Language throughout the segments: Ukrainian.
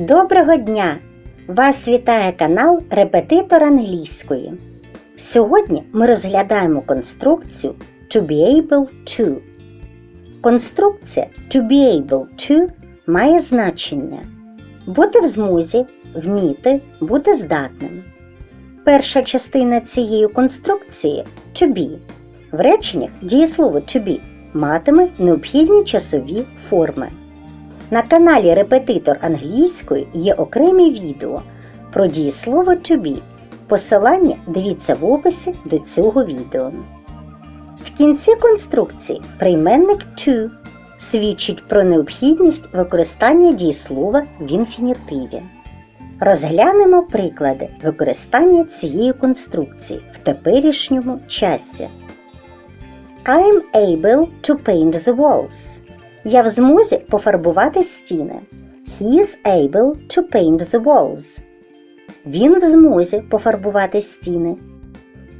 Доброго дня! Вас вітає канал Репетитор англійської. Сьогодні ми розглядаємо конструкцію to be able to. Конструкція to be able to має значення бути в змозі, вміти, бути здатним. Перша частина цієї конструкції to be. В реченнях дієслово to be матиме необхідні часові форми. На каналі Репетитор англійської є окремі відео про дієслово to be. Посилання дивіться в описі до цього відео. В кінці конструкції прийменник to свідчить про необхідність використання дієслова в інфінітиві. Розглянемо приклади використання цієї конструкції в теперішньому часі. I'm able to paint the walls. Я в змозі пофарбувати стіни. He is able to paint the walls. Він в змозі пофарбувати стіни.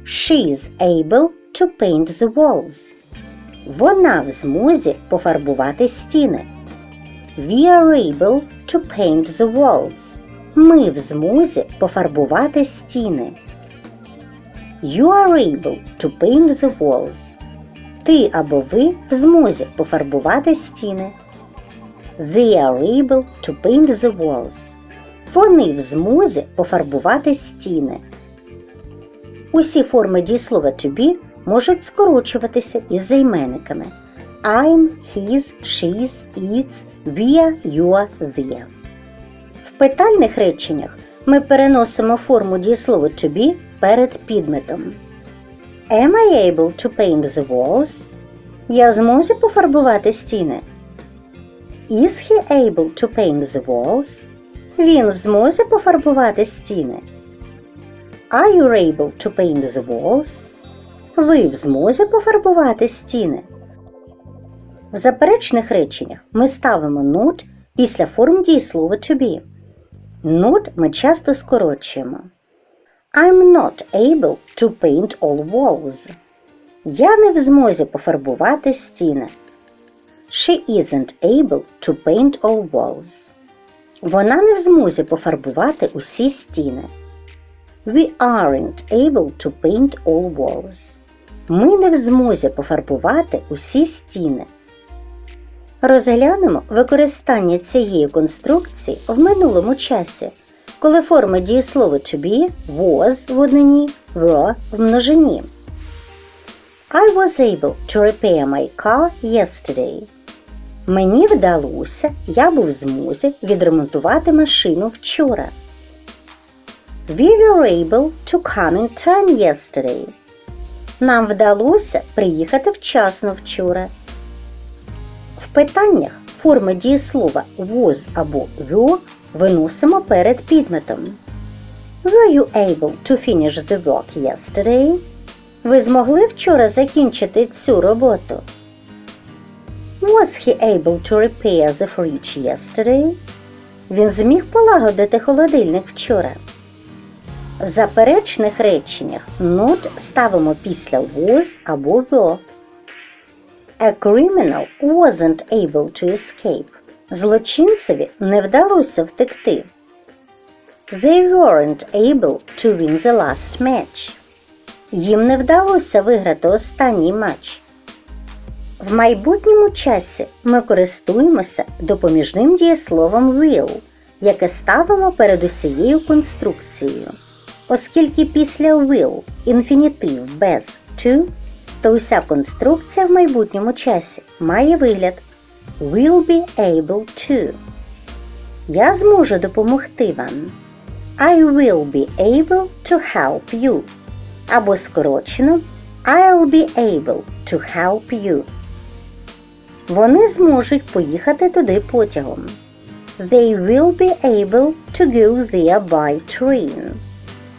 She is able to paint the walls. Вона в змозі пофарбувати стіни. We are able to paint the walls. Ми в змозі пофарбувати стіни. You are able to paint the walls. Ти або ви в змозі пофарбувати стіни. They are able to paint the walls. Вони в змозі пофарбувати стіни. Усі форми дієслова to be можуть скорочуватися із займенниками I'm, his, she's, its, we're, you're, they're. В питальних реченнях ми переносимо форму дієслова to be перед підметом. Am I able to paint the walls? Я в змозі пофарбувати стіни. Is he able to paint the walls? Він в змозі пофарбувати стіни. Are you able to paint the walls? Ви в змозі пофарбувати стіни. В заперечних реченнях ми ставимо not після форм дієслова to be. Not ми часто скорочуємо. I'm not able to paint all walls. Я не в змозі пофарбувати стіни. She isn't able to paint all walls. Вона не в змозі пофарбувати усі стіни. We aren't able to paint all walls. Ми не в змозі пофарбувати усі стіни. Розглянемо використання цієї конструкції в минулому часі, коли форма дієслова to be was в однині, were в множині. I was able to repair my car yesterday. Мені вдалося, я був в змозі відремонтувати машину вчора. We were able to come in time yesterday. Нам вдалося приїхати вчасно вчора. В питаннях форми дієслова was або were виносимо перед підметом. Were you able to finish the work yesterday? Ви змогли вчора закінчити цю роботу? Was he able to repair the fridge yesterday? Він зміг полагодити холодильник вчора. В заперечних реченнях not ставимо після was або were. A criminal wasn't able to escape. Злочинцеві не вдалося втекти. They weren't able to win the last match. Їм не вдалося виграти останній матч. В майбутньому часі ми користуємося допоміжним дієсловом will, яке ставимо перед усією конструкцією. Оскільки після will інфінітив без to, то уся конструкція в майбутньому часі має вигляд will be able to. Я зможу допомогти вам. I will be able to help you. Або скорочено I'll be able to help you. Вони зможуть поїхати туди потягом. They will be able to go there by train.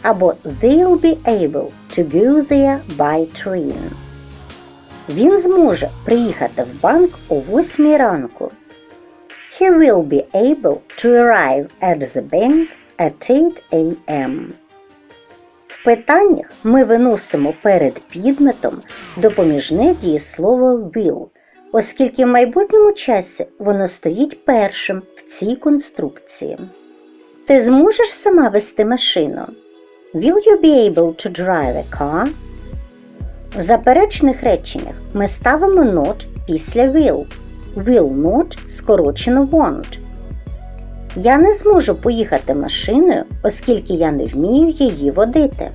Або they'll be able to go there by train. Він зможе приїхати в банк о 8 ранку. He will be able to arrive at the bank at 8 a.m. В питаннях ми виносимо перед підметом допоміжне дієслово will, оскільки в майбутньому часі воно стоїть першим в цій конструкції. Ти зможеш сама вести машину? Will you be able to drive a car? В заперечних реченнях ми ставимо not після will. Will not скорочено won't. Я не зможу поїхати машиною, оскільки я не вмію її водити.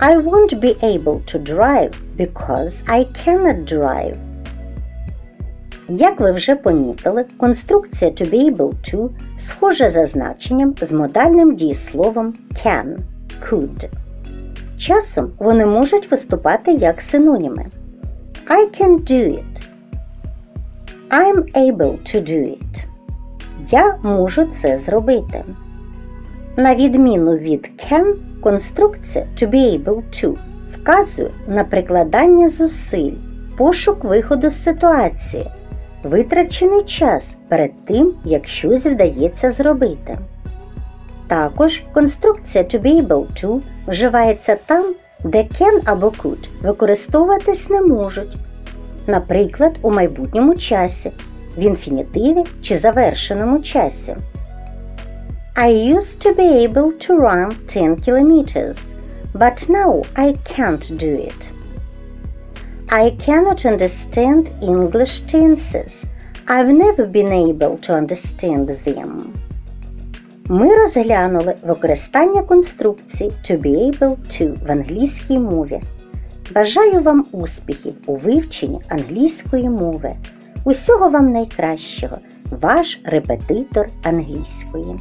I won't be able to drive because I cannot drive. Як ви вже помітили, конструкція to be able to схожа за значенням з модальним дієсловом can could. Часом вони можуть виступати як синоніми. I can do it. I'm able to do it. Я можу це зробити. На відміну від can, конструкція to be able to вказує на прикладання зусиль, пошук виходу з ситуації, витрачений час перед тим, як щось вдається зробити. Також конструкція to be able to вживається там, де can або could використовуватись не можуть, наприклад, у майбутньому часі, в інфінітиві чи завершеному часі. I used to be able to run 10 kilometers, but now I can't do it. I cannot understand English tenses. I've never been able to understand them. Ми розглянули використання конструкції to be able to в англійській мові. Бажаю вам успіхів у вивченні англійської мови. Усього вам найкращого, ваш репетитор англійської.